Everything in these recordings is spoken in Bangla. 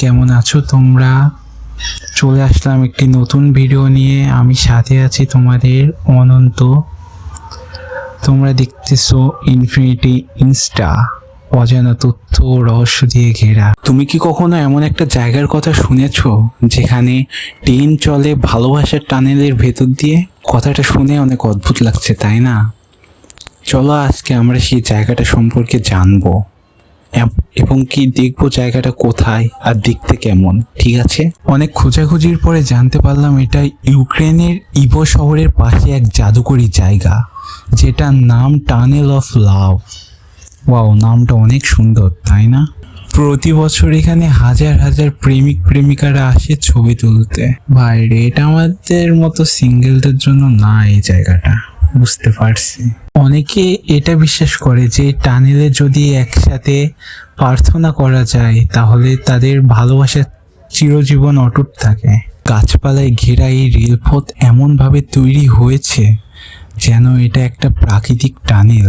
কেমন আছো তোমরা? চলে আসলাম একটি নতুন ভিডিও নিয়ে। আমি সাথে আছি তোমাদের অনন্ত। তোমরা দেখতেছো ইনফিনিটি ইনস্টা অজানা তথ্য রহস্য দিয়ে ঘেরা। তুমি কি কখনো এমন একটা জায়গার কথা শুনেছ, যেখানে ট্রেন চলে ভালোবাসার টানেলের ভেতর দিয়ে? কথাটা শুনে অনেক অদ্ভুত লাগছে, তাই না? চলো আজকে আমরা সেই জায়গাটা সম্পর্কে জানব। এব- কি দেখব জায়গাটা কোথায় আর দেখতে কেমন, ঠিক আছে? অনেক খোঁজাখুঁজির পরে জানতে পারলাম এটা ইউক্রেনের ইভো শহরের পাশে এক জাদুকরী জায়গা, যেটার নাম টানেল অফ লাভ ওয়াও, নামটা অনেক সুন্দর, তাই না? প্রতি বছর এখানে হাজার হাজার প্রেমিক প্রেমিকারা আসে ছবি তুলতে। বাইরে এটা আমাদের মতো সিঙ্গেলদের জন্য না এই জায়গাটা, বুঝতে পারছি। অনেকে এটা বিশ্বাস করে যে টানেলে যদি একসাথে প্রার্থনা করা যায়, তাহলে তাদের ভালোবাসা চিরজীবন অটুট থাকে। গাছপালায় ঘেরা এই রেলপথ এমনভাবে তৈরি হয়েছে যেন এটা একটা প্রাকৃতিক টানেল।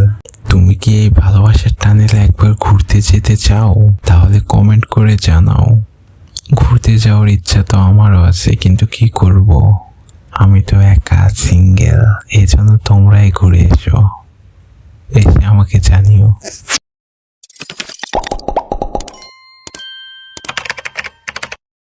তুমি কি এই ভালোবাসার টানেলে একবার ঘুরতে যেতে চাও? তাহলে কমেন্ট করে জানাও। ঘুরতে যাওয়ার ইচ্ছা তো আমারও আছে, কিন্তু কি করব? আমি তো একা সিঙ্গেল এই জন্য তোমরাই ঘুরে এসে আমাকে জানিও।